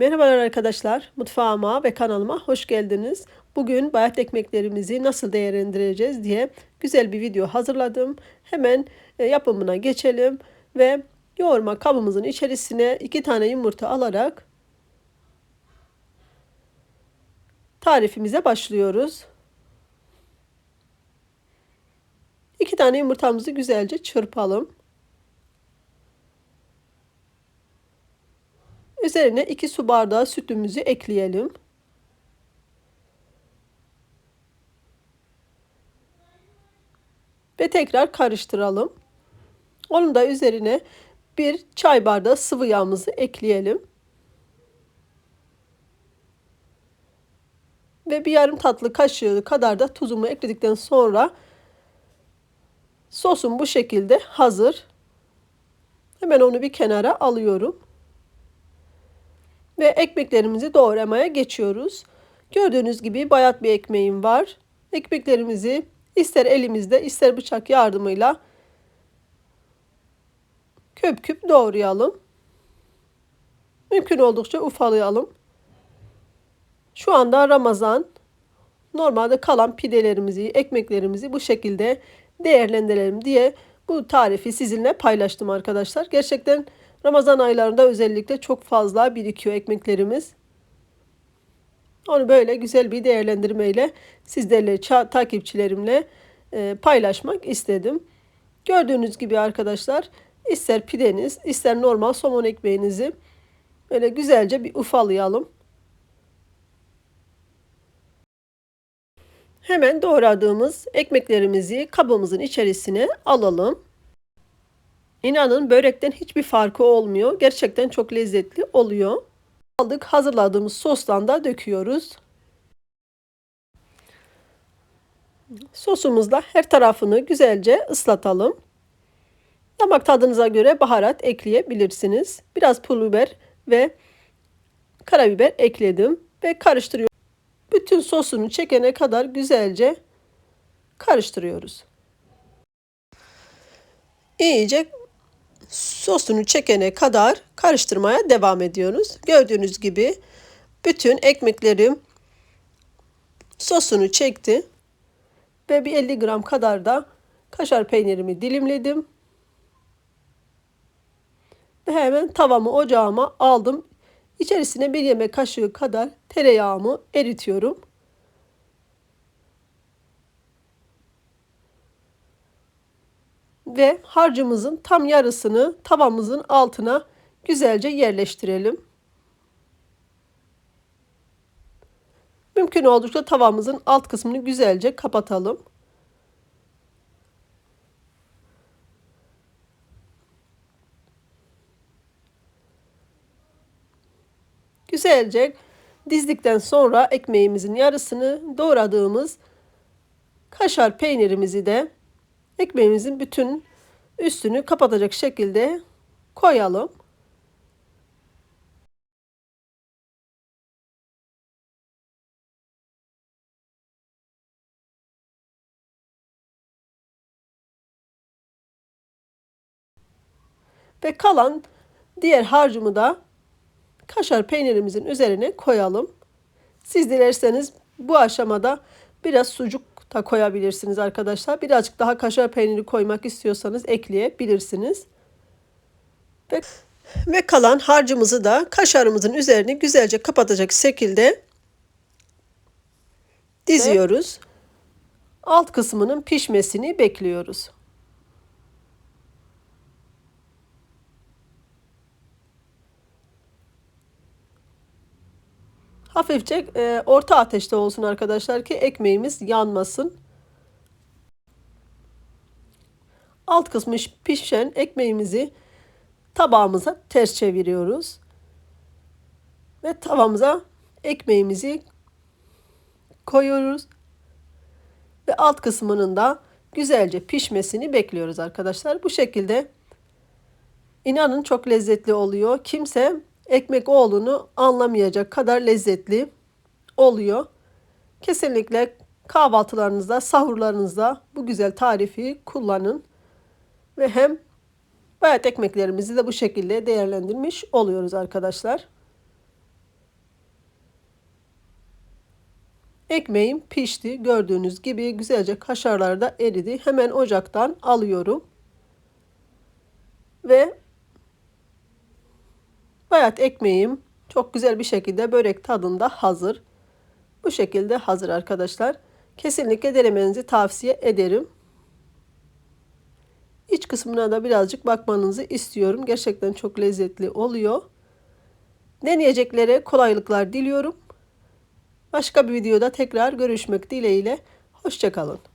Merhabalar arkadaşlar, mutfağıma ve kanalıma hoş geldiniz. Bugün bayat ekmeklerimizi nasıl değerlendireceğiz diye güzel bir video hazırladım. Hemen e, yapımına geçelim ve yoğurma kabımızın içerisine iki tane yumurta alarak tarifimize başlıyoruz. İki tane yumurtamızı güzelce çırpalım. Üzerine 2 su bardağı sütümüzü ekleyelim. Ve tekrar karıştıralım. Onun da üzerine bir çay bardağı sıvı yağımızı ekleyelim. Ve bir yarım tatlı kaşığı kadar da tuzumu ekledikten sonra sosum bu şekilde hazır. Hemen onu bir kenara alıyorum ve ekmeklerimizi doğramaya geçiyoruz. Gördüğünüz gibi bayat bir ekmeğim var. Ekmeklerimizi ister elimizde ister bıçak yardımıyla küp küp doğrayalım. Mümkün oldukça ufalayalım. Şu anda Ramazan. Normalde kalan pidelerimizi, ekmeklerimizi bu şekilde değerlendirelim diye bu tarifi sizinle paylaştım arkadaşlar. Gerçekten Ramazan aylarında özellikle çok fazla birikiyor ekmeklerimiz. Onu böyle güzel bir değerlendirmeyle sizlerle, takipçilerimle e, paylaşmak istedim. Gördüğünüz gibi arkadaşlar ister pideniz ister normal somon ekmeğinizi böyle güzelce bir ufalayalım. Hemen doğradığımız ekmeklerimizi kabımızın içerisine alalım. İnanın börekten hiçbir farkı olmuyor. Gerçekten çok lezzetli oluyor. Aldık hazırladığımız sostan da döküyoruz. Sosumuzla her tarafını güzelce ıslatalım. Damak tadınıza göre baharat ekleyebilirsiniz. Biraz pul biber ve karabiber ekledim ve karıştırıyorum. Bütün sosunu çekene kadar güzelce karıştırıyoruz. İyice sosunu çekene kadar karıştırmaya devam ediyoruz. Gördüğünüz gibi bütün ekmeklerim sosunu çekti. Ve bir 50 gram kadar da kaşar peynirimi dilimledim. Ve hemen tavamı ocağıma aldım. İçerisine bir yemek kaşığı kadar tereyağımı eritiyorum. Ve harcımızın tam yarısını tavamızın altına güzelce yerleştirelim. Mümkün oldukça tavamızın alt kısmını güzelce kapatalım. Güzelce dizdikten sonra ekmeğimizin yarısını doğradığımız kaşar peynirimizi de ekmeğimizin bütün üstünü kapatacak şekilde koyalım. Ve kalan diğer harcımı da kaşar peynirimizin üzerine koyalım. Siz dilerseniz bu aşamada biraz sucuk da koyabilirsiniz arkadaşlar. Birazcık daha kaşar peyniri koymak istiyorsanız ekleyebilirsiniz. Ve, ve kalan harcımızı da kaşarımızın üzerine güzelce kapatacak şekilde diziyoruz. Alt kısmının pişmesini bekliyoruz. Hafifçe e, orta ateşte olsun arkadaşlar ki ekmeğimiz yanmasın. Alt kısmı pişen ekmeğimizi tabağımıza ters çeviriyoruz. Ve tavamıza ekmeğimizi koyuyoruz. Ve alt kısmının da güzelce pişmesini bekliyoruz arkadaşlar. Bu şekilde inanın çok lezzetli oluyor. Kimse ekmek oğlunu anlamayacak kadar lezzetli oluyor. Kesinlikle kahvaltılarınızda, sahurlarınızda bu güzel tarifi kullanın. Ve hem bayat ekmeklerimizi de bu şekilde değerlendirmiş oluyoruz arkadaşlar. Ekmeğim pişti. Gördüğünüz gibi güzelce kaşarlar da eridi. Hemen ocaktan alıyorum. Ve bayat ekmeğim çok güzel bir şekilde börek tadında hazır. Bu şekilde hazır arkadaşlar. Kesinlikle denemenizi tavsiye ederim. İç kısmına da birazcık bakmanızı istiyorum. Gerçekten çok lezzetli oluyor. Deneyeceklere kolaylıklar diliyorum. Başka bir videoda tekrar görüşmek dileğiyle. Hoşçakalın.